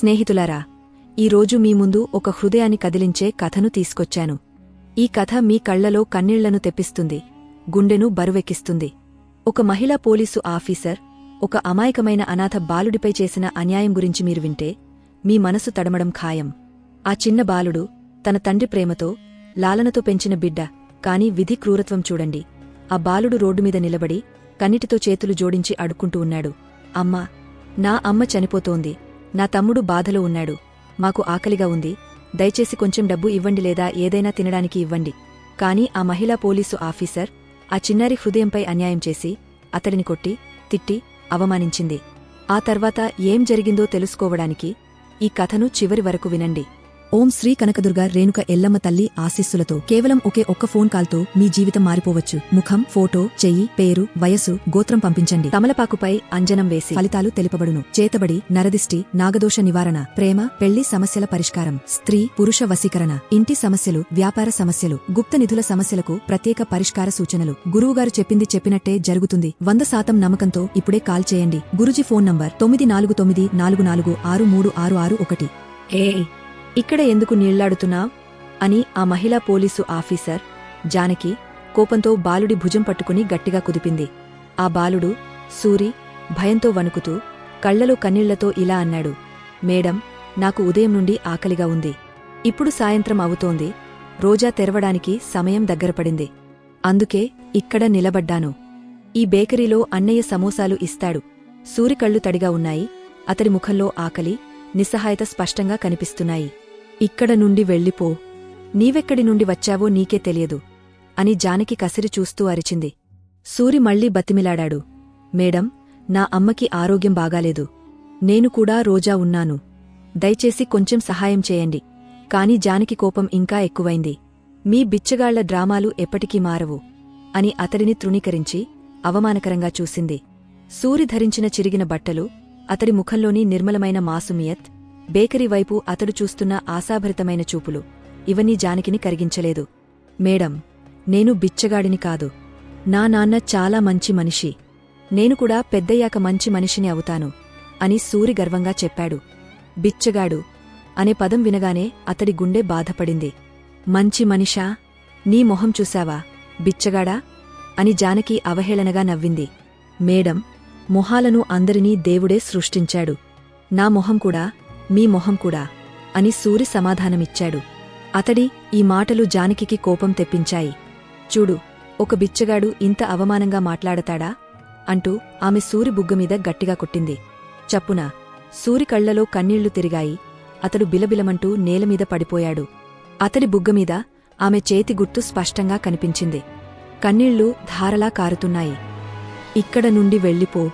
స్నేహితులారా ఈరోజు మీ ముందు ఒక హృదయాన్ని కదిలించే కథను తీసుకొచ్చాను. ఈ కథ మీ కళ్ళలో కన్నీళ్ళను తెప్పిస్తుంది గుండెను బరువెక్కిస్తుంది. ఒక మహిళా పోలీసు ఆఫీసర్ ఒక అమాయకమైన అనాథ బాలుడిపై చేసిన అన్యాయం గురించి మీరు వింటే మీ మనసు తడమడం ఖాయం. ఆ చిన్న బాలుడు తన తండ్రి ప్రేమతో లాలనతో పెంచిన బిడ్డ కాని విధి క్రూరత్వం చూడండి. ఆ బాలుడు రోడ్డుమీద నిలబడి కన్నిటితో చేతులు జోడించి అడుక్కుంటూ ఉన్నాడు. అమ్మా నా అమ్మ చనిపోతోంది. నా తమ్ముడు బాధలో ఉన్నాడు. మాకు ఆకలిగా ఉంది. దయచేసి కొంచెం డబ్బు ఇవ్వండి లేదా ఏదైనా తినడానికి ఇవ్వండి. కాని ఆ మహిళా పోలీసు ఆఫీసర్ ఆ చిన్నారి హృదయంపై అన్యాయం చేసి అతడిని కొట్టి తిట్టి అవమానించింది. ఆ తర్వాత ఏం జరిగిందో తెలుసుకోవడానికి ఈ కథను చివరి వరకు వినండి. ఓం శ్రీ కనకదుర్గ రేణుక ఎల్లమ్మ తల్లి ఆశీస్సులతో కేవలం ఒకే ఒక్క ఫోన్ కాల్తో మీ జీవితం మారిపోవచ్చు. ముఖం ఫోటో చెయ్యి పేరు వయస్సు గోత్రం పంపించండి. తమలపాకుపై అంజనం వేసి ఫలితాలు తెలుపబడును. చేతబడి నరదిష్టి నాగదోష నివారణ ప్రేమ పెళ్ళి సమస్యల పరిష్కారం స్త్రీ పురుష వశీకరణ ఇంటి సమస్యలు వ్యాపార సమస్యలు గుప్త నిధుల సమస్యలకు ప్రత్యేక పరిష్కార సూచనలు. గురువుగారు చెప్పింది చెప్పినట్టే జరుగుతుంది. వంద శాతం నమ్మకంతో ఇప్పుడే కాల్ చేయండి. గురుజీ ఫోన్ నంబర్ తొమ్మిది నాలుగు తొమ్మిది నాలుగు నాలుగు ఆరు మూడు ఆరు ఆరు ఒకటి. ఏ ఇక్కడ ఎందుకు నీళ్ళాడుతున్నా? అని ఆ మహిళా పోలీసు ఆఫీసర్ జానకి కోపంతో బాలుడి భుజం పట్టుకుని గట్టిగా కుదిపింది. ఆ బాలుడు సూరి భయంతో వణుకుతూ కళ్ళలో కన్నీళ్ళతో ఇలా అన్నాడు మేడం నాకు ఉదయం నుండి ఆకలిగా ఉంది. ఇప్పుడు సాయంత్రం అవుతోంది. రోజా తెరవడానికి సమయం దగ్గరపడింది అందుకే ఇక్కడ నిలబడ్డాను. ఈ బేకరీలో అన్నయ్య సమోసాలు ఇస్తాడు. సూరి కళ్ళు తడిగా ఉన్నాయి. అతడి ముఖంలో ఆకలి నిస్సహాయత స్పష్టంగా కనిపిస్తున్నాయి. ఇక్కడ నుండి వెళ్ళిపో. నీవెక్కడి నుండి వచ్చావో నీకే తెలియదు. అని జానకి కసిరి చూస్తూ అరిచింది. సూరి మళ్ళీ బతిమిలాడాడు. మేడం నా అమ్మకి ఆరోగ్యం బాగాలేదు. నేను కూడా రోజా ఉన్నాను. దయచేసి కొంచెం సహాయం చేయండి. కాని జానకి కోపం ఇంకా ఎక్కువైంది. మీ బిచ్చగాళ్ళ డ్రామాలు ఎప్పటికీ మారవు. అని అతడిని తృణీకరించి అవమానకరంగా చూసింది. సూరి ధరించిన చిరిగిన బట్టలు అతడి ముఖంలోని నిర్మలమైన మాసుమియత్ బేకరీ వైపు అతడు చూస్తున్న ఆశాభరితమైన చూపులు. ఇవన్నీ జానకిని కరిగించలేదు. మేడం నేను బిచ్చగాడిని కాదు. నా నాన్న చాలా మంచి మనిషి. నేను కూడా పెద్దయ్యాక మంచి మనిషిని అవుతాను అని సూరి గర్వంగా చెప్పాడు. బిచ్చగాడు అనే పదం వినగానే అతడి గుండె బాధపడింది. మంచి మనిషా? నీ మొహం చూశావా? బిచ్చగాడా? అని జానకి అవహేళనగా నవ్వింది. మేడం మొహాలను అందరినీ దేవుడే సృష్టించాడు. నా మొహం కూడా మీ మొహం కూడా అని సూరి సమాధానమిచ్చాడు. అతడి ఈ మాటలు జానకికి కోపం తెప్పించాయి. చూడు ఒక బిచ్చగాడు ఇంత అవమానంగా మాట్లాడతాడా? అంటూ ఆమె సూరి బుగ్గమీద గట్టిగా కొట్టింది. చప్పున సూరి కళ్ళలో కన్నీళ్ళు తిరిగాయి. అతడు బిలబిలమంటూ నేలమీద పడిపోయాడు. అతడి బుగ్గమీద ఆమె చేతి గుర్తు స్పష్టంగా కనిపించింది. కన్నీళ్ళు ధారలా కారుతున్నాయి. ఇక్కడ నుండి వెళ్ళిపో.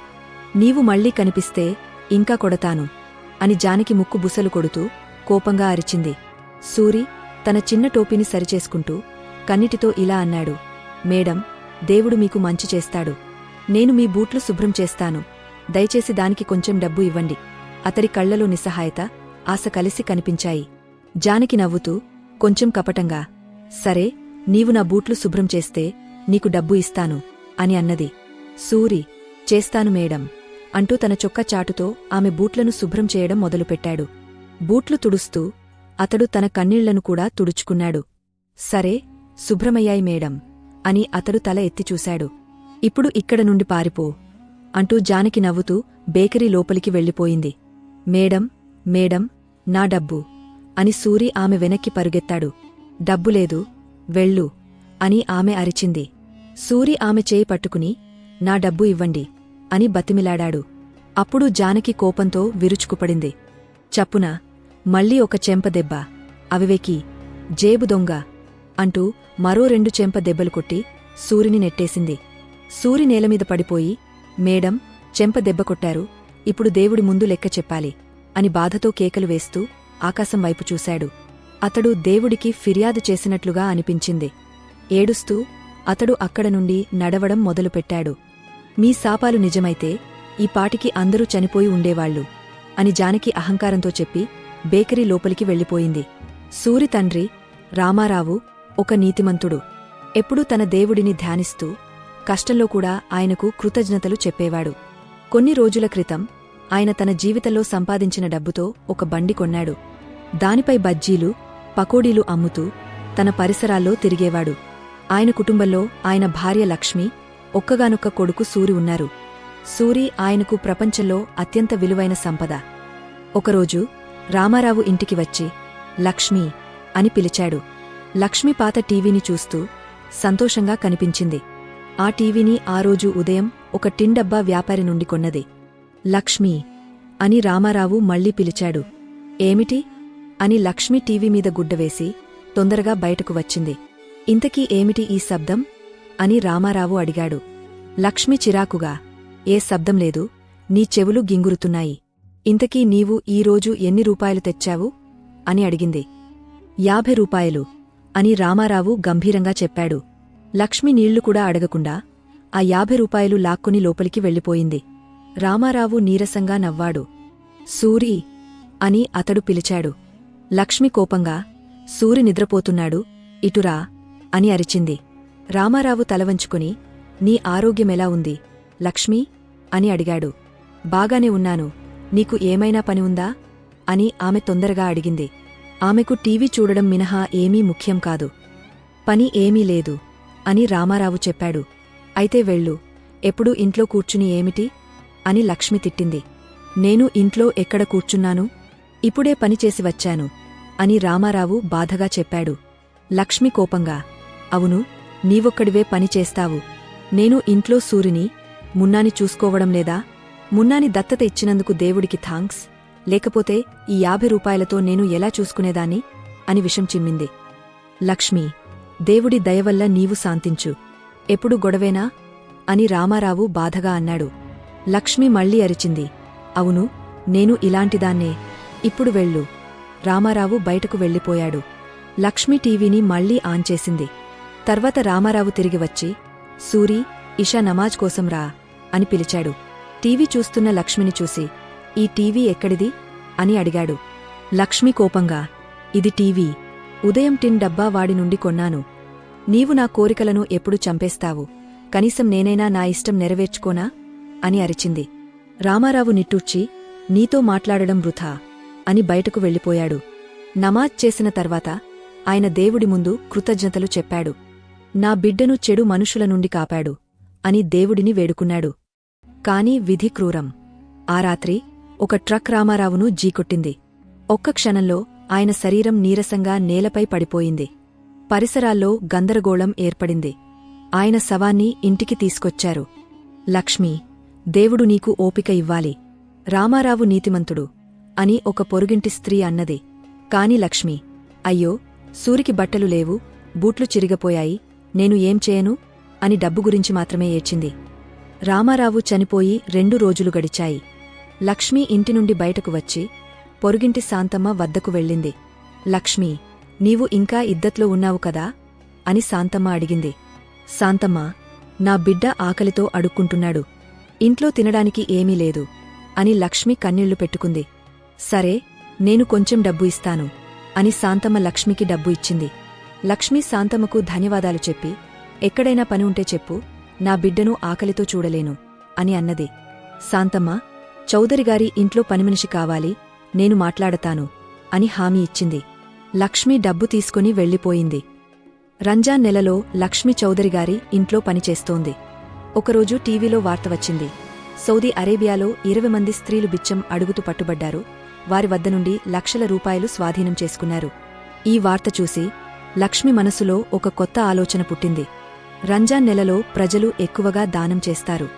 నీవు మళ్ళీ కనిపిస్తే ఇంకా కొడతాను. అని జానకి ముక్కు బుసలు కొడుతూ కోపంగా అరిచింది. సూరి తన చిన్న టోపీని సరిచేసుకుంటూ కన్నిటితో ఇలా అన్నాడు. మేడం దేవుడు మీకు మంచి చేస్తాడు. నేను మీ బూట్లు శుభ్రం చేస్తాను. దయచేసి దానికి కొంచెం డబ్బు ఇవ్వండి. అతడి కళ్ళలో నిస్సహాయత ఆశ కలిసి కనిపించాయి. జానకి నవ్వుతూ కొంచెం కపటంగా సరే నీవు నా బూట్లు శుభ్రం చేస్తే నీకు డబ్బు ఇస్తాను అని అన్నది. సూరి చేస్తాను మేడం. అంటూ తన చొక్క చాటుతో ఆమె బూట్లను శుభ్రం చేయడం మొదలుపెట్టాడు. బూట్లు తుడుస్తూ అతడు తన కన్నీళ్ళను కూడా తుడుచుకున్నాడు. సరే శుభ్రమయ్యాయి మేడం అని అతడు తల ఎత్తిచూశాడు ఇప్పుడు ఇక్కడ నుండి పారిపో అంటూ జానకి నవ్వుతూ బేకరీ లోపలికి వెళ్ళిపోయింది. మేడం మేడం నా డబ్బు అని సూరి ఆమె వెనక్కి పరుగెత్తాడు. డబ్బులేదు వెళ్ళు అని ఆమె అరిచింది. సూరి ఆమె చేయి పట్టుకుని నా డబ్బు ఇవ్వండి. అని బతిమిలాడాడు. అప్పుడు జానకి కోపంతో విరుచుకుపడింది. చప్పున మళ్ళీ ఒక చెంపదెబ్బ అవివేకి జేబు దొంగ అంటూ మరో రెండు చెంప దెబ్బలు కొట్టి సూరిని నెట్టేసింది. సూరి నేలమీద పడిపోయి మేడం చెంప దెబ్బ కొట్టారు. ఇప్పుడు దేవుడి ముందు లెక్క చెప్పాలి అని బాధతో కేకలు వేస్తూ ఆకాశం వైపు చూశాడు. అతడు దేవుడికి ఫిర్యాదు చేసినట్లుగా అనిపించింది. ఏడుస్తూ అతడు అక్కడ నుండి నడవడం మొదలుపెట్టాడు. మీ శాపాలు నిజమైతే ఈ పాటికి అందరూ చనిపోయి ఉండేవాళ్ళు అని జానకి అహంకారంతో చెప్పి బేకరీ లోపలికి వెళ్ళిపోయింది. సూరి తండ్రి రామారావు ఒక నీతిమంతుడు. ఎప్పుడూ తన దేవుడిని ధ్యానిస్తూ కష్టంలో కూడా ఆయనకు కృతజ్ఞతలు చెప్పేవాడు. కొన్ని రోజుల క్రితం ఆయన తన జీవితంలో సంపాదించిన డబ్బుతో ఒక బండి కొన్నాడు. దానిపై బజ్జీలు పకోడీలు అమ్ముతూ తన పరిసరాల్లో తిరిగేవాడు. ఆయన కుటుంబంలో ఆయన భార్య లక్ష్మి ఒక్కగానొక్క కొడుకు సూరి ఉన్నారు. సూరి ఆయనకు ప్రపంచంలో అత్యంత విలువైన సంపద. ఒకరోజు రామారావు ఇంటికి వచ్చి లక్ష్మి అని పిలిచాడు. లక్ష్మి పాత టీవీని చూస్తూ సంతోషంగా కనిపించింది. ఆ టీవీని ఆ రోజు ఉదయం ఒక టిండబ్బా వ్యాపారి నుండి కొన్నది. లక్ష్మి అని రామారావు మళ్ళీ పిలిచాడు. ఏమిటి? అని లక్ష్మి టీవీ మీద గుడ్డవేసి తొందరగా బయటకు వచ్చింది. ఇంతకీ ఏమిటి ఈ శబ్దం? అని రామారావు అడిగాడు. లక్ష్మి చిరాకుగా ఏ శబ్దం లేదు నీ చెవులు గింగురుతున్నాయి. ఇంతకీ నీవు ఈరోజు ఎన్ని రూపాయలు తెచ్చావు? అని అడిగింది. యాభై రూపాయలు అని రామారావు గంభీరంగా చెప్పాడు. లక్ష్మి నీళ్ళు కూడా అడగకుండా ఆ యాభై రూపాయలు లాక్కుని లోపలికి వెళ్ళిపోయింది. రామారావు నీరసంగా నవ్వాడు. సూరి అని అతడు పిలిచాడు. లక్ష్మి కోపంగా సూరి నిద్రపోతున్నాడు ఇటురా అని అరిచింది. రామారావు తలవంచుకుని నీ ఆరోగ్యమెలా ఉంది? లక్ష్మి అని అడిగాడు. బాగానే ఉన్నాను. నీకు ఏమైనా పని ఉందా అని ఆమె తొందరగా అడిగింది. ఆమెకు టీవీ చూడడం మినహా ఏమీ ముఖ్యం కాదు. పని ఏమీ లేదు అని రామారావు చెప్పాడు. అయితే వెళ్ళు. ఎప్పుడూ ఇంట్లో కూర్చుని ఏమిటి అని లక్ష్మి తిట్టింది. నేను ఇంట్లో ఎక్కడ కూర్చున్నాను? ఇప్పుడే పనిచేసి వచ్చాను అని రామారావు బాధగా చెప్పాడు. లక్ష్మి కోపంగా అవును. నీవొక్కడివే పని చేస్తావు. నేను ఇంట్లో సూరిని మున్నాని చూసుకోవడం లేదా? మున్నాని దత్తత ఇచ్చినందుకు దేవుడికి థాంక్స్? లేకపోతే ఈ యాభై రూపాయలతో నేను ఎలా చూసుకునేదాన్ని? అని విషం చిమ్మింది. లక్ష్మి దేవుడి దయవల్ల నీవు శాంతించు. ఎప్పుడు గొడవేనా? అని రామారావు బాధగా అన్నాడు. లక్ష్మి మళ్ళీ అరిచింది. అవును నేను ఇలాంటిదాన్నే. ఇప్పుడు వెళ్ళు. రామారావు బయటకు వెళ్ళిపోయాడు. లక్ష్మి టీవీని మళ్ళీ ఆన్ చేసింది. తర్వాత రామారావు తిరిగి వచ్చి సూరి ఇషా నమాజ్ కోసం రా అని పిలిచాడు. టీవీ చూస్తున్న లక్ష్మిని చూసి ఈ టీవీ ఎక్కడిది? అని అడిగాడు. లక్ష్మి కోపంగా ఇది టీవీ. ఉదయం టిన్ డబ్బా వాడి నుండి కొన్నాను. నీవు నా కోరికలను ఎప్పుడు చంపేస్తావు? కనీసం నేనైనా నా ఇష్టం నెరవేర్చుకోనా? అని అరిచింది. రామారావు నిట్టూర్చి నీతో మాట్లాడడం వృథా అని బయటకు వెళ్ళిపోయాడు. నమాజ్ చేసిన తర్వాత ఆయన దేవుడి ముందు కృతజ్ఞతలు చెప్పాడు. నా బిడ్డను చెడు మనుషుల నుండి కాపాడు అని దేవుడిని వేడుకున్నాడు. కాని విధి క్రూరం. ఆ రాత్రి ఒక ట్రక్ రామారావును జీకొట్టింది. ఒక్క క్షణంలో ఆయన శరీరం నీరసంగా నేలపై పడిపోయింది. పరిసరాల్లో గందరగోళం ఏర్పడింది. ఆయన శవాన్ని ఇంటికి తీసుకొచ్చారు. లక్ష్మి దేవుడు నీకు ఓపిక ఇవ్వాలి. రామారావు నీతిమంతుడు అని ఒక పొరుగింటి స్త్రీ అన్నది. కాని లక్ష్మి అయ్యో సూరికి బట్టలు లేవు బూట్లు చిరిగపోయాయి నేను ఏం చేయను? అని డబ్బు గురించి మాత్రమే ఏడ్చింది. రామారావు చనిపోయి రెండు రోజులు గడిచాయి. లక్ష్మి ఇంటి నుండి బయటకు వచ్చి పొరుగింటి శాంతమ్మ వద్దకు వెళ్ళింది. లక్ష్మి నీవు ఇంకా ఇద్దట్లో ఉన్నావు కదా? అని శాంతమ్మ అడిగింది. శాంతమ్మ నా బిడ్డ ఆకలితో అడుక్కుంటున్నాడు. ఇంట్లో తినడానికి ఏమీ లేదు అని లక్ష్మి కన్నీళ్ళు పెట్టుకుంది. సరే నేను కొంచెం డబ్బు ఇస్తాను అని శాంతమ్మ లక్ష్మికి డబ్బు ఇచ్చింది. లక్ష్మి శాంతమ్మకు ధన్యవాదాలు చెప్పి ఎక్కడైనా పని ఉంటే చెప్పు నా బిడ్డను ఆకలితో చూడలేను అని అన్నది. శాంతమ్మ చౌదరిగారి ఇంట్లో పనిమనిషి కావాలి నేను మాట్లాడతాను అని హామీ ఇచ్చింది. లక్ష్మి డబ్బు తీసుకుని వెళ్ళిపోయింది. రంజాన్ నెలలో లక్ష్మి చౌదరిగారి ఇంట్లో పనిచేస్తోంది ఒకరోజు టీవీలో వార్త వచ్చింది. సౌదీ అరేబియాలో ఇరవై మంది స్త్రీలు బిచ్చం అడుగుతూ పట్టుబడ్డారు. వారి వద్ద నుండి లక్షల రూపాయలు స్వాధీనం చేసుకున్నారు. ఈ వార్త చూసి లక్ష్మి మనసులో ఒక కొత్త ఆలోచన పుట్టింది. రంజాన్ నెలలో ప్రజలు ఎక్కువగా దానం చేస్తారు.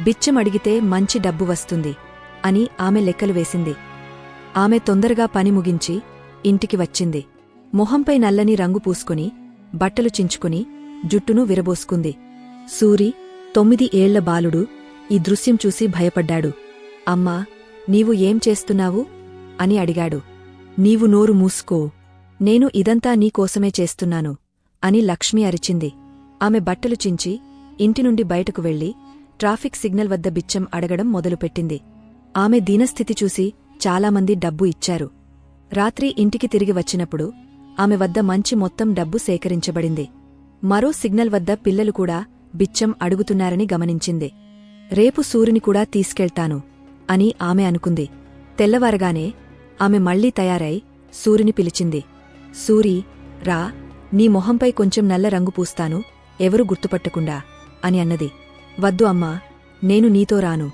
బిచ్చం అడిగితే మంచి డబ్బు వస్తుంది అని ఆమె లెక్కలు వేసింది. ఆమె తొందరగా పని ముగించి ఇంటికి వచ్చింది. మొహంపై నల్లని రంగు పూసుకుని బట్టలు చించుకుని జుట్టును విరబోసుకుంది. సూరి తొమ్మిది ఏళ్ళ బాలుడు ఈ దృశ్యం చూసి భయపడ్డాడు. అమ్మా నీవు ఏం చేస్తున్నావు? అని అడిగాడు. నీవు నోరు మూసుకో. నేను ఇదంతా నీకోసమే చేస్తున్నాను అని లక్ష్మి అరిచింది. ఆమె బట్టలు చించి ఇంటి నుండి బయటకు వెళ్ళి ట్రాఫిక్ సిగ్నల్ వద్ద బిచ్చం అడగడం మొదలుపెట్టింది. ఆమె దీనస్థితి చూసి చాలామంది డబ్బు ఇచ్చారు. రాత్రి ఇంటికి తిరిగి వచ్చినప్పుడు ఆమె వద్ద మంచి మొత్తం డబ్బు సేకరించబడింది. మరో సిగ్నల్ వద్ద పిల్లలు కూడా బిచ్చం అడుగుతున్నారని గమనించింది. రేపు సూరిని కూడా తీసుకెళ్తాను అని ఆమె అనుకుంది. తెల్లవారగానే ఆమె మళ్ళీ తయారై సూరిని పిలిచింది. సూరి రా నీ మొహంపై కొంచెం నల్ల రంగు పూస్తాను ఎవరు గుర్తుపట్టకుండా అని అన్నది. వద్దు అమ్మా నేను నీతో రాను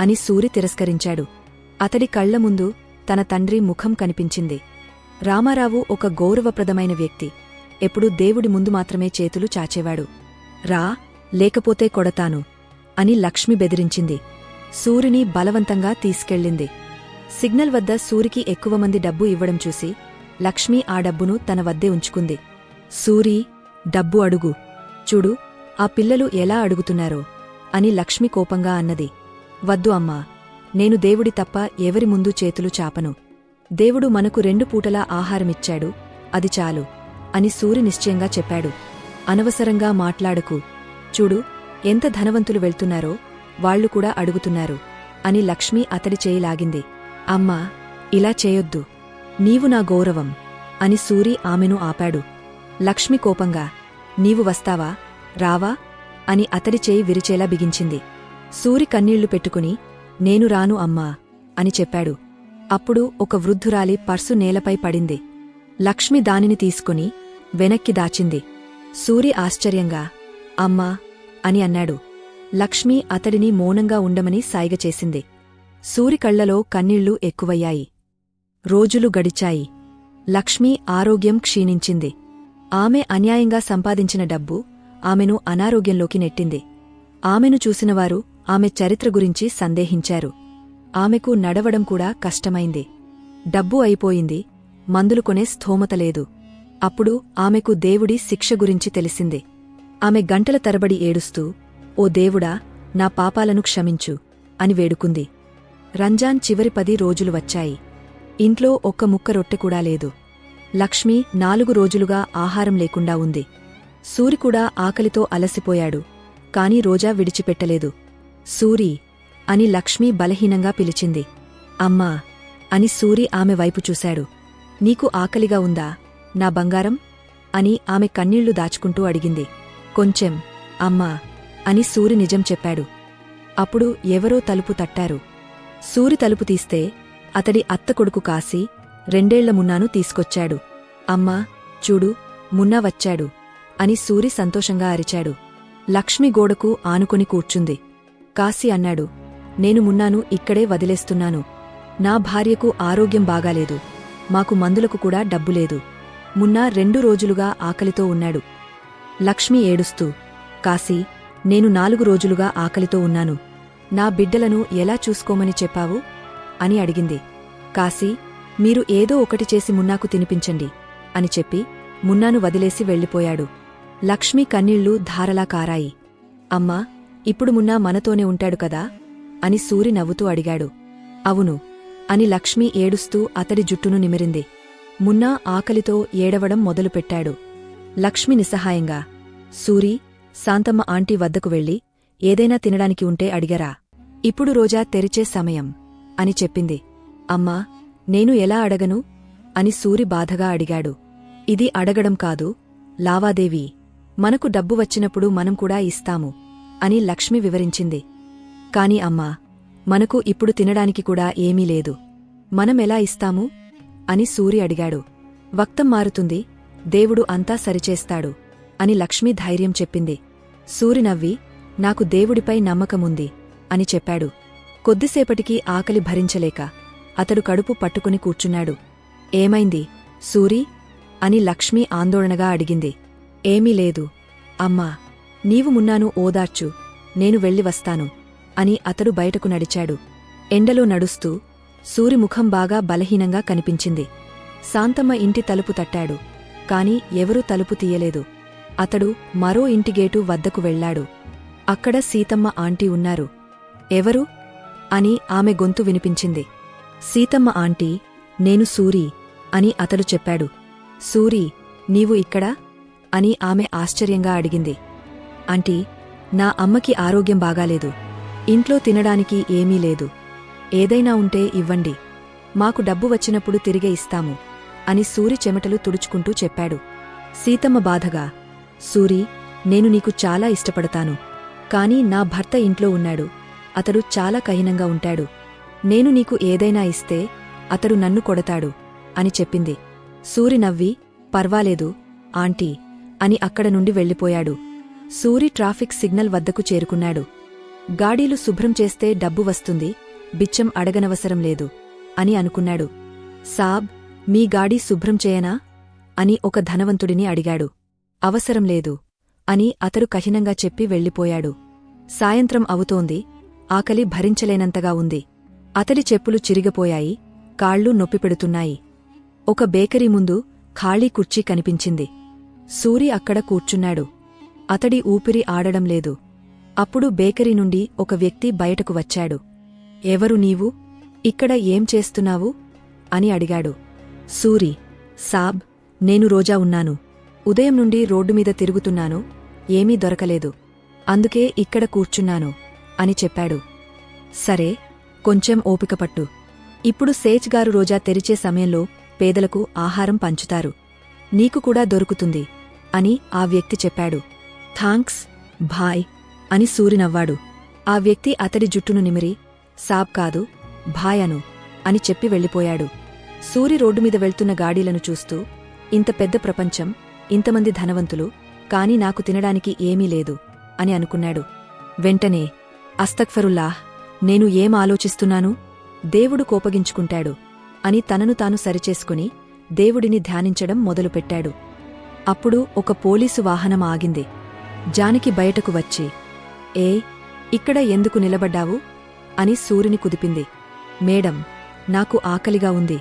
అని సూరి తిరస్కరించాడు. అతడి కళ్ళ ముందు తన తండ్రి ముఖం కనిపించింది. రామారావు ఒక గౌరవప్రదమైన వ్యక్తి. ఎప్పుడూ దేవుడి ముందు మాత్రమే చేతులు చాచేవాడు. రా లేకపోతే కొడతాను అని లక్ష్మి బెదిరించింది. సూరిని బలవంతంగా తీసుకెళ్ళింది. సిగ్నల్ వద్ద సూరికి ఎక్కువ మంది డబ్బు ఇవ్వడం చూసి లక్ష్మి ఆ డబ్బును తన వద్దే ఉంచుకుంది. సూరి డబ్బు అడుగు. చూడు ఆ పిల్లలు ఎలా అడుగుతున్నారో అని లక్ష్మి కోపంగా అన్నది. వద్దు అమ్మా నేను దేవుడి తప్ప ఎవరి ముందు చేతులు చాపను. దేవుడు మనకు రెండు పూటలా ఆహారమిచ్చాడు అది చాలు అని సూరి నిశ్చయంగా చెప్పాడు. అనవసరంగా మాట్లాడకు. చూడు ఎంత ధనవంతులు వెళ్తున్నారో వాళ్ళు కూడా అడుగుతున్నారు అని లక్ష్మి అతడి చేయిలాగింది అమ్మా ఇలా చేయొద్దు. నీవు నా గౌరవం అని సూరి ఆమెను ఆపాడు. లక్ష్మి కోపంగా నీవు వస్తావా? రావా? అని అతడి చేయి విరిచేలా బిగించింది. సూరి కన్నీళ్ళు పెట్టుకుని నేను రాను అమ్మా అని చెప్పాడు. అప్పుడు ఒక వృద్ధురాలి పర్సు నేలపై పడింది. లక్ష్మి దానిని తీసుకుని వెనక్కి దాచింది. సూరి ఆశ్చర్యంగా అమ్మా అని అన్నాడు. లక్ష్మి అతడిని మౌనంగా ఉండమని సాయిగ చేసింది. సూరి కళ్ళలో కన్నీళ్ళు ఎక్కువయ్యాయి. రోజులు గడిచాయి. లక్ష్మి ఆరోగ్యం క్షీణించింది. ఆమె అన్యాయంగా సంపాదించిన డబ్బు ఆమెను అనారోగ్యంలోకి నెట్టింది. ఆమెను చూసినవారు ఆమె చరిత్ర గురించి సందేహించారు. ఆమెకు నడవడం కూడా కష్టమైంది. డబ్బు అయిపోయింది. మందులు కొనే స్థోమత లేదు. అప్పుడు ఆమెకు దేవుడి శిక్ష గురించి తెలిసింది. ఆమె గంటల తరబడి ఏడుస్తూ ఓ దేవుడా నా పాపాలను క్షమించు అని వేడుకుంది. రంజాన్ చివరి పది రోజులు వచ్చాయి. ఇంట్లో ఒక్క ముక్క రొట్టె కూడా లేదు. లక్ష్మి నాలుగు రోజులుగా ఆహారం లేకుండా ఉంది. సూరి కూడా ఆకలితో అలసిపోయాడు. కాని రోజా విడిచిపెట్టలేదు. సూరి! అని లక్ష్మి బలహీనంగా పిలిచింది. అమ్మా! అని సూరి ఆమె వైపు చూశాడు. నీకు ఆకలిగా ఉందా? నా బంగారం? అని ఆమె కన్నీళ్ళు దాచుకుంటూ అడిగింది. కొంచెం అమ్మా! అని సూరి నిజం చెప్పాడు. అప్పుడు ఎవరో తలుపు తట్టారు. సూరి తలుపు తీస్తే అతడి అత్త కొడుకు కాసి రెండేళ్ళ మున్నాను తీసుకొచ్చాడు. అమ్మా చూడు మున్నా వచ్చాడు అని సూరి సంతోషంగా అరిచాడు. లక్ష్మి గోడకు ఆనుకొని కూర్చుంది. కాసి అన్నాడు నేను మున్నాను ఇక్కడే వదిలేస్తున్నాను. నా భార్యకు ఆరోగ్యం బాగాలేదు. మాకు మందులకు కూడా డబ్బులేదు మున్నా రెండు రోజులుగా ఆకలితో ఉన్నాడు. లక్ష్మి ఏడుస్తూ కాశీ నేను నాలుగు రోజులుగా ఆకలితో ఉన్నాను. నా బిడ్డలను ఎలా చూసుకోమని చెప్పావు? అని అడిగింది. కాశీ మీరు ఏదో ఒకటి చేసి మున్నాకు తినిపించండి అని చెప్పి మున్నాను వదిలేసి వెళ్ళిపోయాడు. లక్ష్మి కన్నీళ్ళు ధారలా కారాయి. అమ్మా ఇప్పుడు మున్నా మనతోనే ఉంటాడు కదా అని సూరి నవ్వుతూ అడిగాడు. అవును అని లక్ష్మి ఏడుస్తూ అతడి జుట్టును నిమిరింది. మున్నా ఆకలితో ఏడవడం మొదలుపెట్టాడు. లక్ష్మి నిస్సహాయంగా సూరి శాంతమ్మ ఆంటీ వద్దకు వెళ్ళి ఏదైనా తినడానికి ఉంటే అడిగరా. ఇప్పుడు రోజా తెరిచే సమయం. అని చెప్పింది. అమ్మా నేను ఎలా అడగను? అని సూరి బాధగా అడిగాడు. ఇది అడగడం కాదు లావాదేవీ. మనకు డబ్బు వచ్చినప్పుడు మనం కూడా ఇస్తాము అని లక్ష్మి వివరించింది. కాని అమ్మా మనకు ఇప్పుడు తినడానికి కూడా ఏమీ లేదు. మనమెలా ఇస్తాము? అని సూరి అడిగాడు. వక్తం మారుతుంది దేవుడు అంతా సరిచేస్తాడు అని లక్ష్మి ధైర్యం చెప్పింది. సూరి నవ్వి నాకు దేవుడిపై నమ్మకముంది అని చెప్పాడు. కొద్దిసేపటికి ఆకలి భరించలేక అతడు కడుపు పట్టుకుని కూర్చున్నాడు. ఏమైంది? సూరి? అని లక్ష్మి ఆందోళనగా అడిగింది. ఏమీ లేదు. అమ్మా నీవు మున్నాను ఓదార్చు. నేను వెళ్ళి వస్తాను. అని అతడు బయటకు నడిచాడు. ఎండలో నడుస్తూ సూరి ముఖం బాగా బలహీనంగా కనిపించింది. శాంతమ్మ ఇంటి తలుపు తట్టాడు. కాని ఎవరూ తలుపు తీయలేదు. అతడు మరో ఇంటిగేటు వద్దకు వెళ్ళాడు అక్కడ సీతమ్మ ఆంటీ ఉన్నారు. ఎవరు? అని ఆమె గొంతు వినిపించింది. సీతమ్మ ఆంటీ నేను సూరి అని అతడు చెప్పాడు. సూరి నీవు ఇక్కడా? అని ఆమె ఆశ్చర్యంగా అడిగింది. ఆంటీ నా అమ్మకి ఆరోగ్యం బాగాలేదు. ఇంట్లో తినడానికి ఏమీ లేదు. ఏదైనా ఉంటే ఇవ్వండి. మాకు డబ్బు వచ్చినప్పుడు తిరిగే ఇస్తాము అని సూరి చెమటలు తుడుచుకుంటూ చెప్పాడు. సీతమ్మ బాధగా సూరి నేను నీకు చాలా ఇష్టపడతాను. కాని నా భర్త ఇంట్లో ఉన్నాడు. అతడు చాలా కఠినంగా ఉంటాడు. నేను నీకు ఏదైనా ఇస్తే అతడు నన్ను కొడతాడు అని చెప్పింది. సూరి నవ్వి పర్వాలేదు ఆంటీ అని అక్కడ నుండి వెళ్ళిపోయాడు. సూరి ట్రాఫిక్ సిగ్నల్ వద్దకు చేరుకున్నాడు. గాడీలు శుభ్రం చేస్తే డబ్బు వస్తుంది బిచ్చం అడగనవసరం లేదు అని అనుకున్నాడు. సాబ్ మీ గాడీ శుభ్రం చేయనా? అని ఒక ధనవంతుడిని అడిగాడు. అవసరం లేదు అని అతడు కఠినంగా చెప్పి వెళ్ళిపోయాడు. సాయంత్రం అవుతోంది ఆకలి భరించలేనంతగా ఉంది. అతడి చెప్పులు చిరిగిపోయాయి కాళ్ళు నొప్పిపెడుతున్నాయి. ఒక బేకరీ ముందు ఖాళీ కుర్చీ కనిపించింది. సూరి అక్కడ కూర్చున్నాడు. అతడి ఊపిరి ఆడడం లేదు. అప్పుడు బేకరీ నుండి ఒక వ్యక్తి బయటకు వచ్చాడు. ఎవరు నీవు? ఇక్కడ ఏం చేస్తున్నావు? అని అడిగాడు. సూరి సాబ్ నేను రోజా ఉన్నాను. ఉదయం నుండి రోడ్డు మీద తిరుగుతున్నాను. ఏమీ దొరకలేదు. అందుకే ఇక్కడ కూర్చున్నాను. అని చెప్పాడు. సరే కొంచెం ఓపిక పట్టు. ఇప్పుడు సేచ్ గారు రోజా తెరిచే సమయంలో పేదలకు ఆహారం పంచుతారు. నీకు కూడా దొరుకుతుంది అని ఆ వ్యక్తి చెప్పాడు. థాంక్స్ భాయ్ అని సూరినవ్వాడు ఆ వ్యక్తి అతడి జుట్టును నిమిరి సాబ్ కాదు భాయ్ అను అని చెప్పి వెళ్ళిపోయాడు. సూరి రోడ్డు మీద వెళ్తున్న గాడీలను చూస్తూ ఇంత పెద్ద ప్రపంచం ఇంతమంది ధనవంతులు కాని నాకు తినడానికి ఏమీ లేదు అని అనుకున్నాడు. వెంటనే అస్తక్ఫరుల్లాహ్ నేను ఏం ఆలోచిస్తున్నాను? దేవుడు కోపగించుకుంటాడు అని తనను తాను సరిచేసుకుని దేవుడిని ధ్యానించడం మొదలుపెట్టాడు. అప్పుడు ఒక పోలీసు వాహనం ఆగింది. జానికి బయటకు వచ్చి ఏ ఇక్కడ ఎందుకు నిలబడ్డావు? అని సూరిని కుదిపింది. మేడం నాకు ఆకలిగా ఉంది.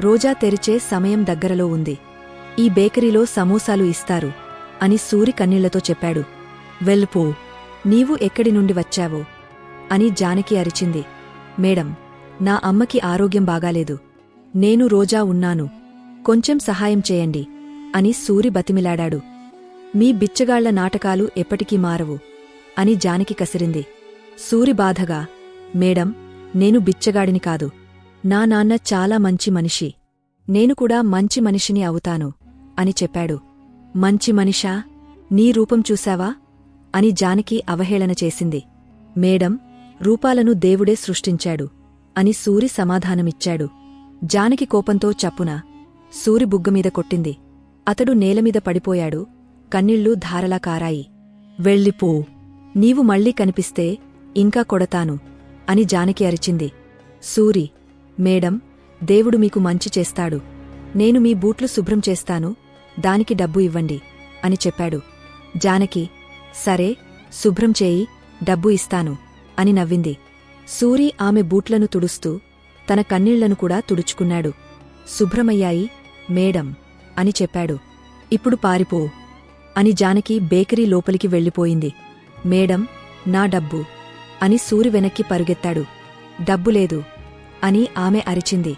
రోజా తెరిచే సమయం దగ్గరలో ఉంది. ఈ బేకరీలో సమోసాలు ఇస్తారు అని సూరి కన్నీళ్ళతో చెప్పాడు. వెల్పో నీవు ఎక్కడి నుండి వచ్చావో? అని జానకి అరిచింది. మేడం నా అమ్మకి ఆరోగ్యం బాగాలేదు. నేను రోజా ఉన్నాను. కొంచెం సహాయం చేయండి అని సూరి బతిమిలాడాడు. మీ బిచ్చగాళ్ళ నాటకాలు ఎప్పటికీ మారవు అని జానకి కసిరింది. సూరి బాధగా మేడం నేను బిచ్చగాడిని కాదు. నా నాన్న చాలా మంచి మనిషి. నేను కూడా మంచి మనిషిని అవుతాను అని చెప్పాడు. మంచి మనిషా నీ రూపం చూశావా? అని జానకి అవహేళన చేసింది. మేడం రూపాలను దేవుడే సృష్టించాడు అని సూరి సమాధానమిచ్చాడు. జానకి కోపంతో చప్పున సూరి బుగ్గమీద కొట్టింది. అతడు నేలమీద పడిపోయాడు. కన్నీళ్ళు ధారలా కారాయి. వెళ్ళిపో. నీవు మళ్ళీ కనిపిస్తే ఇంకా కొడతాను అని జానకి అరిచింది. సూరి మేడం దేవుడు మీకు మంచి చేస్తాడు. నేను మీ బూట్లు శుభ్రం చేస్తాను. దానికి డబ్బు ఇవ్వండి అని చెప్పాడు. జానకి సరే శుభ్రం చేయి డబ్బు ఇస్తాను. అని నవ్వింది. సూరి ఆమె బూట్లను తుడుస్తూ తన కన్నీళ్ళను కూడా తుడుచుకున్నాడు. శుభ్రమయ్యాయి మేడం అని చెప్పాడు. ఇప్పుడు పారిపో అని జానకి బేకరీ లోపలికి వెళ్ళిపోయింది. మేడం నా డబ్బు అని సూరి వెనక్కి పరుగెత్తాడు. డబ్బు లేదు అని ఆమె అరిచింది.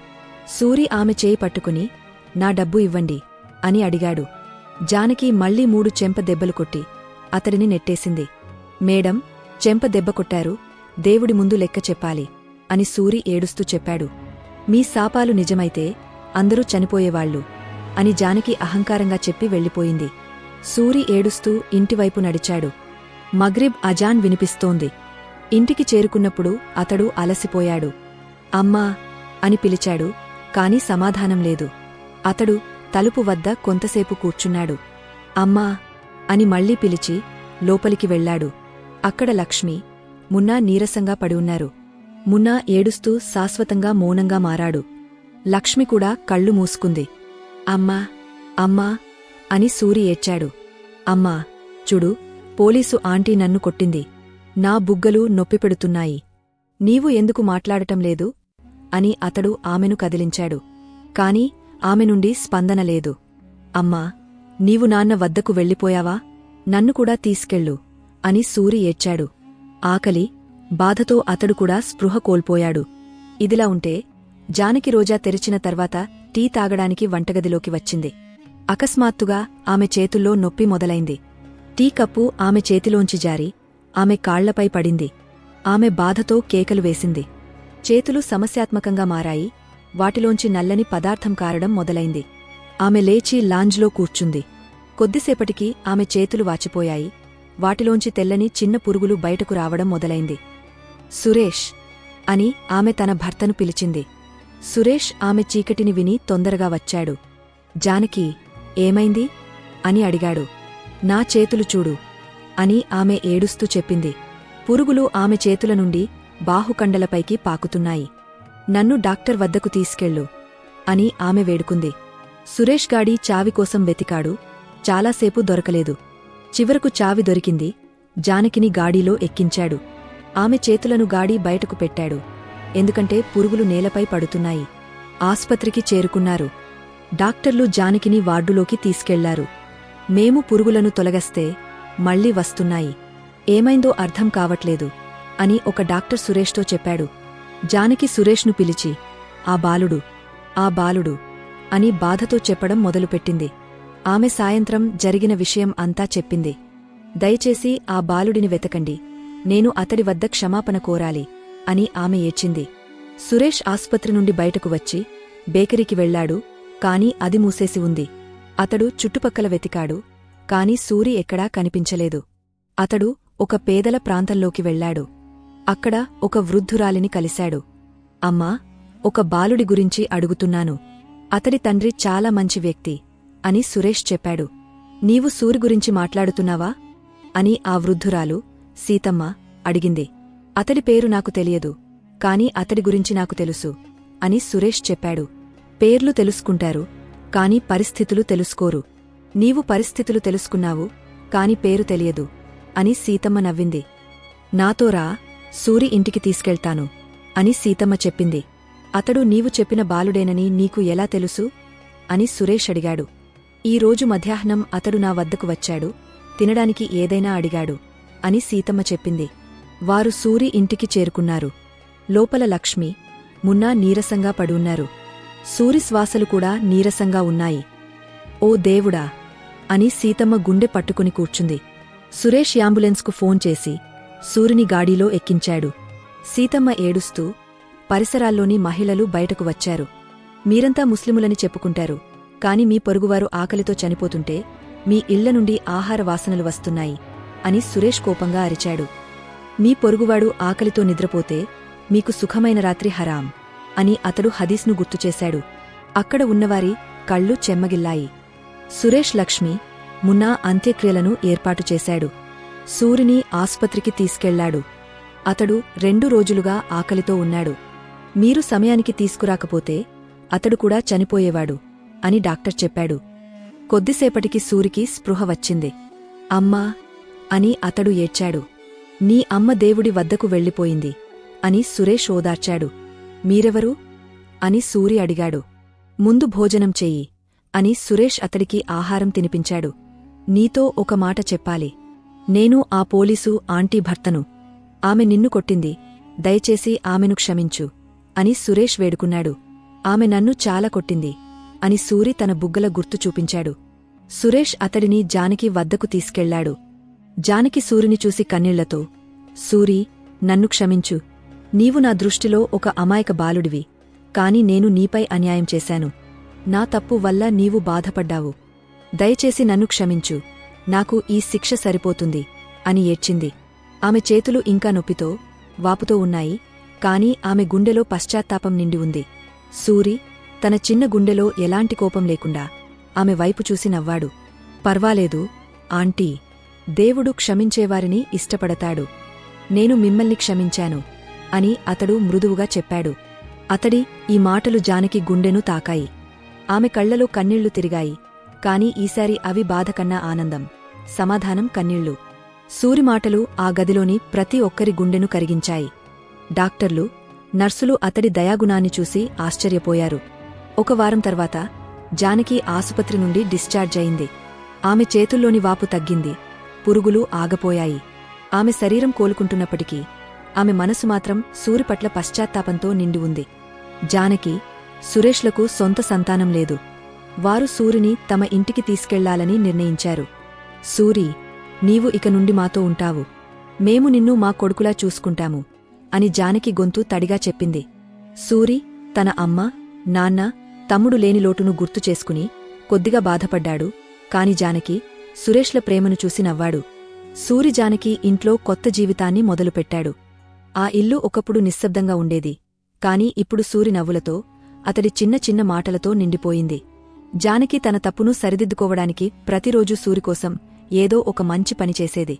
సూరి ఆమె చేయి పట్టుకుని నా డబ్బు ఇవ్వండి అని అడిగాడు. జానకి మళ్ళీ మూడు చెంప దెబ్బలు కొట్టి అతడిని నెట్టేసింది. మేడం చెంప దెబ్బ కొట్టారు దేవుడి ముందు లెక్క చెప్పాలి అని సూరి ఏడుస్తూ చెప్పాడు. మీ శాపాలు నిజమైతే అందరూ చనిపోయేవాళ్ళు అని జానకి అహంకారంగా చెప్పి వెళ్ళిపోయింది. సూరి ఏడుస్తూ ఇంటివైపు నడిచాడు. మగ్రిబ్ అజాన్ వినిపిస్తోంది. ఇంటికి చేరుకున్నప్పుడు అతడు అలసిపోయాడు. అమ్మా అని పిలిచాడు కాని సమాధానం లేదు. అతడు తలుపు వద్ద కొంతసేపు కూర్చున్నాడు. అమ్మా అని మళ్ళీ పిలిచి లోపలికి వెళ్ళాడు అక్కడ లక్ష్మి మున్నా నీరసంగా పడి ఉన్నారు. మున్నా ఏడుస్తూ శాశ్వతంగా మౌనంగా మారాడు. లక్ష్మి కూడా కళ్ళు మూసుకుంది. అమ్మా అమ్మా అని సూరి ఏడ్చాడు. అమ్మా చూడు పోలీసు ఆంటీ నన్ను కొట్టింది. నా బుగ్గలు నొప్పిపెడుతున్నాయి నీవు ఎందుకు మాట్లాడటం లేదు? అని అతడు ఆమెను కదిలించాడు. కాని ఆమె నుండి స్పందన లేదు. అమ్మా నీవు నాన్న వద్దకు వెళ్ళిపోయావా? నన్ను కూడా తీసుకెళ్ళు. అని సూరి ఏడ్చాడు. ఆకలి బాధతో అతడు కూడా స్పృహ కోల్పోయాడు. ఇదిలా ఉంటే జానకి రోజా తెరిచిన తర్వాత టీ తాగడానికి వంటగదిలోకి వచ్చింది. అకస్మాత్తుగా ఆమె చేతుల్లో నొప్పి మొదలైంది. టీ కప్పు ఆమె చేతిలోంచి జారి ఆమె కాళ్ళపై పడింది. ఆమె బాధతో కేకలు వేసింది. చేతులు సమస్యాత్మకంగా మారాయి. వాటిలోంచి నల్లని పదార్థం కారడం మొదలైంది. ఆమె లేచి లాంజ్లో కూర్చుంది. కొద్దిసేపటికి ఆమె చేతులు వాచిపోయాయి. వాటిలోంచి తెల్లని చిన్న పురుగులు బయటకు రావడం మొదలైంది. సురేష్ అని ఆమె తన భర్తను పిలిచింది. సురేష్ ఆమె చీకటిని విని తొందరగా వచ్చాడు. జానకి ఏమైంది? అని అడిగాడు. నా చేతులు చూడు అని ఆమె ఏడుస్తూ చెప్పింది. పురుగులు ఆమె చేతుల నుండి బాహుకండలపైకి పాకుతున్నాయి. నన్ను డాక్టర్ వద్దకు తీసుకెళ్ళు అని ఆమె వేడుకుంది. సురేష్ గాడి చావి కోసం వెతికాడు. చాలాసేపు దొరకలేదు. చివరకు చావి దొరికింది. జానకిని గాడీలో ఎక్కించాడు. ఆమె చేతులను గాడి బయటకు పెట్టాడు. ఎందుకంటే పురుగులు నేలపై పడుతున్నాయి. ఆస్పత్రికి చేరుకున్నారు. డాక్టర్లు జానకిని వార్డులోకి తీసుకెళ్ళారు. మేము పురుగులను తొలగస్తే మళ్ళీ వస్తున్నాయి. ఏమైందో అర్థం కావట్లేదు అని ఒక డాక్టర్ సురేష్తో చెప్పాడు. జానకి సురేష్ను పిలిచి ఆ బాలుడు ఆ బాలుడు అని బాధతో చెప్పడం మొదలుపెట్టింది. ఆమె సాయంత్రం జరిగిన విషయం అంతా చెప్పింది. దయచేసి ఆ బాలుడిని వెతకండి. నేను అతడి వద్ద క్షమాపణ కోరాలి అని ఆమె ఏడ్చింది. సురేష్ ఆస్పత్రి నుండి బయటకు వచ్చి బేకరీకి వెళ్ళాడు కాని అది మూసేసి ఉంది. అతడు చుట్టుపక్కల వెతికాడు కాని సూరి ఎక్కడా కనిపించలేదు. అతడు ఒక పేదల ప్రాంతంలోకి వెళ్ళాడు అక్కడ ఒక వృద్ధురాలిని కలిశాడు. అమ్మా ఒక బాలుడి గురించి అడుగుతున్నాను. అతడి తండ్రి చాలా మంచి వ్యక్తి. అని సురేష్ చెప్పాడు. నీవు సూరి గురించి మాట్లాడుతున్నావా? అని ఆ వృద్ధురాలు సీతమ్మ అడిగింది. అతడి పేరు నాకు తెలియదు కాని అతడి గురించి నాకు తెలుసు అని సురేష్ చెప్పాడు. పేర్లు తెలుసుకుంటారు కాని పరిస్థితులు తెలుసుకోరు. నీవు పరిస్థితులు తెలుసుకున్నావు కాని పేరు తెలియదు అని సీతమ్మ నవ్వింది. నాతో రా సూరి ఇంటికి తీసుకెళ్తాను అని సీతమ్మ చెప్పింది. అతడు నీవు చెప్పిన బాలుడేనని నీకు ఎలా తెలుసు? అని సురేష్ అడిగాడు. ఈ రోజు మధ్యాహ్నం అతడు నా వద్దకు వచ్చాడు తినడానికి ఏదైనా అడిగాడు అని సీతమ్మ చెప్పింది. వారు సూరి ఇంటికి చేరుకున్నారు. లోపల లక్ష్మి మున్నా నీరసంగా పడున్నారు. సూరి శ్వాసలు కూడా నీరసంగా ఉన్నాయి. ఓ దేవుడా అని సీతమ్మ గుండె పట్టుకుని కూర్చుంది. సురేష్ యాంబులెన్స్కు ఫోన్ చేసి సూరిని గాడిలో ఎక్కించాడు. సీతమ్మ ఏడుస్తూ పరిసరాల్లోని మహిళలు బయటకు వచ్చారు. మీరంతా ముస్లిములని చెప్పుకుంటారు. కాని మీ పొరుగువారు ఆకలితో చనిపోతుంటే మీ ఇళ్ళ నుండి ఆహార వాసనలు వస్తున్నాయి అని సురేష్ కోపంగా అరిచాడు. మీ పొరుగువాడు ఆకలితో నిద్రపోతే మీకు సుఖమైన రాత్రి హరాం అని అతడు హదీస్ను గుర్తుచేశాడు అక్కడ ఉన్నవారి కళ్ళు చెమ్మగిల్లాయి. సురేష్ లక్ష్మి మున్నా అంత్యక్రియలను ఏర్పాటు చేశాడు. సూరిని ఆస్పత్రికి తీసుకెళ్ళాడు. అతడు రెండు రోజులుగా ఆకలితో ఉన్నాడు. మీరు సమయానికి తీసుకురాకపోతే అతడు కూడా చనిపోయేవాడు. అని డాక్టర్ చెప్పాడు. కొద్దిసేపటికి సూరికి స్పృహ వచ్చింది. అమ్మా! అని అతడు ఏడ్చాడు. నీ అమ్మ దేవుడి వద్దకు వెళ్ళిపోయింది అని సురేష్ ఓదార్చాడు. మీరెవరు? అని సూరి అడిగాడు. ముందు భోజనం చెయ్యి అని సురేష్ అతడికి ఆహారం తినిపించాడు. నీతో ఒక మాట చెప్పాలి. నేను ఆ పోలీసు ఆంటీ భర్తను. ఆమె నిన్ను కొట్టింది. దయచేసి ఆమెను క్షమించు అని సురేష్ వేడుకున్నాడు. ఆమె నన్ను చాలా కొట్టింది. అని సూరి తన బుగ్గల గుర్తు చూపించాడు. సురేష్ అతడిని జానకి వద్దకు తీసుకెళ్ళాడు. జానకి సూరిని చూసి కన్నీళ్ళతో సూరి నన్ను క్షమించు. నీవు నా దృష్టిలో ఒక అమాయక బాలుడివి. కాని నేను నీపై అన్యాయం చేశాను. నా తప్పు వల్ల నీవు బాధపడ్డావు. దయచేసి నన్ను క్షమించు. నాకు ఈ శిక్ష సరిపోతుంది అని ఏడ్చింది. ఆమె చేతులు ఇంకా నొప్పితో వాపుతో ఉన్నాయి. కాని ఆమె గుండెలో పశ్చాత్తాపం నిండి ఉంది. సూరి తన చిన్న గుండెలో ఎలాంటి కోపం లేకుండా ఆమె వైపు చూసి నవ్వాడు. పర్వాలేదు ఆంటీ దేవుడు క్షమించేవారిని ఇష్టపడతాడు. నేను మిమ్మల్ని క్షమించాను అని అతడు మృదువుగా చెప్పాడు. అతడి ఈ మాటలు జానకి గుండెను తాకాయి. ఆమె కళ్ళలో కన్నీళ్ళు తిరిగాయి. కాని ఈసారి అవి బాధకన్నా ఆనందం సమాధానం కన్నీళ్ళు. సూరి మాటలు ఆ గదిలోని ప్రతి ఒక్కరి గుండెను కరిగించాయి. డాక్టర్లు నర్సులు అతడి దయాగుణాన్ని చూసి ఆశ్చర్యపోయారు. ఒక వారం తర్వాత జానకి ఆసుపత్రి నుండి డిశ్చార్జ్ అయింది. ఆమె చేతుల్లోని వాపు తగ్గింది. పురుగులు ఆగపోయాయి. ఆమె శరీరం కోలుకుంటున్నప్పటికీ ఆమె మనసు మాత్రం సూరి పట్ల పశ్చాత్తాపంతో నిండి ఉంది. జానకి సురేష్లకు సొంత సంతానం లేదు. వారు సూరిని తమ ఇంటికి తీసుకెళ్ళాలని నిర్ణయించారు. సూరి నీవు ఇక నుండి మాతో ఉంటావు. మేము నిన్ను మా కొడుకులా చూసుకుంటాము అని జానకి గొంతు తడిగా చెప్పింది. సూరి తన అమ్మ నాన్న తమ్ముడు లేని లోటును గుర్తు చేసుకుని కొద్దిగా బాధపడ్డాడు. కాని జానకి సురేష్ల ప్రేమను చూసి నవ్వాడు. సూరి జానకి ఇంట్లో కొత్త జీవితాన్ని మొదలుపెట్టాడు. ఆ ఇల్లు ఒకప్పుడు నిశ్శబ్దంగా ఉండేది. కాని ఇప్పుడు సూరి నవ్వులతో అతడి చిన్న చిన్న మాటలతో నిండిపోయింది. జానకి తన తప్పును సరిదిద్దుకోవడానికి ప్రతిరోజూ సూరికోసం ఏదో ఒక మంచి పనిచేసేది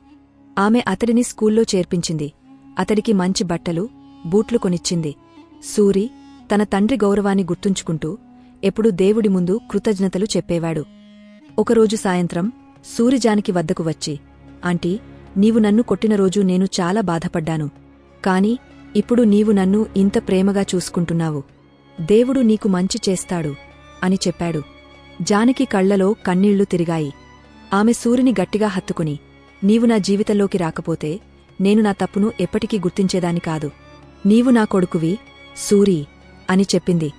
ఆమె అతడిని స్కూల్లో చేర్పించింది. అతడికి మంచి బట్టలు బూట్లు కొనిచ్చింది. సూరి తన తండ్రి గౌరవాన్ని గుర్తుంచుకుంటూ ఎప్పుడూ దేవుడి ముందు కృతజ్ఞతలు చెప్పేవాడు. ఒకరోజు సాయంత్రం సూరి వద్దకు వచ్చి ఆంటీ నీవు నన్ను కొట్టిన రోజు నేను చాలా బాధపడ్డాను. కాని ఇప్పుడు నీవు నన్ను ఇంత ప్రేమగా చూసుకుంటున్నావు. దేవుడు నీకు మంచి చేస్తాడు అని చెప్పాడు. జానకి కళ్ళలో కన్నీళ్ళు తిరిగాయి. ఆమె సూరిని గట్టిగా హత్తుకుని నీవు నా జీవితంలోకి రాకపోతే నేను నా తప్పును ఎప్పటికీ గుర్తించేదాని కాదు. నీవు నా కొడుకువి సూరి అని చెప్పింది.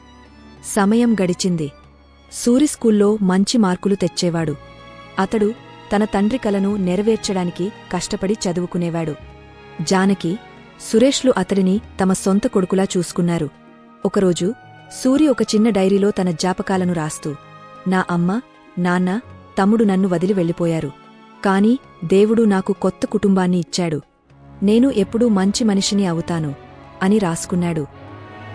సమయం గడిచింది. సూరి స్కూల్లో మంచి మార్కులు తెచ్చేవాడు. అతడు తన తండ్రి కలను నెరవేర్చడానికి కష్టపడి చదువుకునేవాడు. జానకి సురేష్లు అతడిని తమ సొంత కొడుకులా చూసుకున్నారు. ఒకరోజు సూరి ఒక చిన్న డైరీలో తన జాపకాలను రాస్తూ నా అమ్మ నాన్న తమ్ముడు నన్ను వదిలి వెళ్ళిపోయారు. కాని దేవుడు నాకు కొత్త కుటుంబాన్ని ఇచ్చాడు. నేను ఎప్పుడూ మంచి మనిషిని అవుతాను అని రాసుకున్నాడు.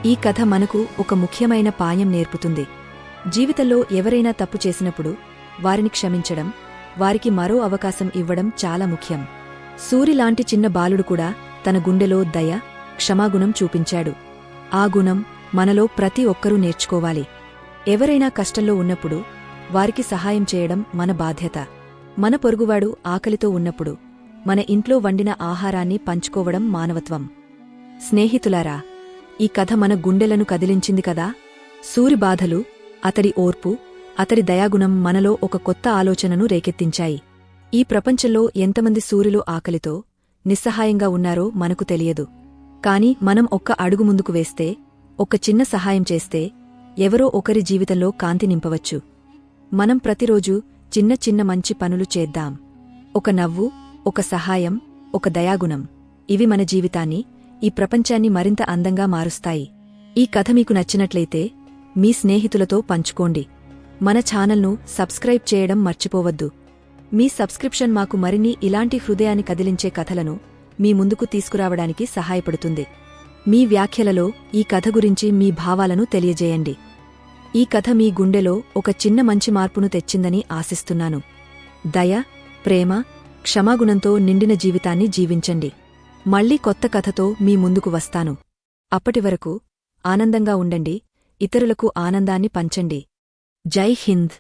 ఈ కథ మనకు ఒక ముఖ్యమైన పాయం నేర్పుతుంది. జీవితంలో ఎవరైనా తప్పు చేసినప్పుడు వారిని క్షమించడం వారికి మరో అవకాశం ఇవ్వడం చాలా ముఖ్యం. సూరిలాంటి చిన్న బాలుడు కూడా తన గుండెలో దయ క్షమాగుణం చూపించాడు. ఆ గుణం మనలో ప్రతి ఒక్కరూ నేర్చుకోవాలి. ఎవరైనా కష్టంలో ఉన్నప్పుడు వారికి సహాయం చేయడం మన బాధ్యత. మన పొరుగువాడు ఆకలితో ఉన్నప్పుడు మన ఇంట్లో వండిన ఆహారాన్ని పంచుకోవడం మానవత్వం. స్నేహితులారా ఈ కథ మన గుండెలను కదిలించింది కదా? సూరి బాధలు అతడి ఓర్పు అతడి దయాగుణం మనలో ఒక కొత్త ఆలోచనను రేకెత్తించాయి. ఈ ప్రపంచంలో ఎంతమంది సూర్యులు ఆకలితో నిస్సహాయంగా ఉన్నారో మనకు తెలియదు. కాని మనం ఒక్క అడుగు ముందుకు వేస్తే ఒక చిన్న సహాయం చేస్తే ఎవరో ఒకరి జీవితంలో కాంతి నింపవచ్చు. మనం ప్రతిరోజూ చిన్న చిన్న మంచి పనులు చేద్దాం. ఒక నవ్వు ఒక సహాయం ఒక దయాగుణం. ఇవి మన జీవితాన్ని ఈ ప్రపంచాన్ని మరింత అందంగా మారుస్తాయి. ఈ కథ మీకు నచ్చినట్లయితే మీ స్నేహితులతో పంచుకోండి. మన ఛానల్ను సబ్స్క్రైబ్ చేయడం మర్చిపోవద్దు. మీ సబ్స్క్రిప్షన్ మాకు మరిన్ని ఇలాంటి హృదయాన్ని కదిలించే కథలను మీ ముందుకు తీసుకురావడానికి సహాయపడుతుంది. మీ వ్యాఖ్యలలో ఈ కథ గురించి మీ భావాలను తెలియజేయండి. ఈ కథ మీ గుండెలో ఒక చిన్న మంచి మార్పును తెచ్చిందని ఆశిస్తున్నాను. దయ ప్రేమ క్షమాగుణంతో నిండిన జీవితాన్ని జీవించండి. మళ్ళీ కొత్త కథతో మీ ముందుకు వస్తాను. అప్పటివరకు ఆనందంగా ఉండండి ఇతరులకు ఆనందాన్ని పంచండి. జై హింద్.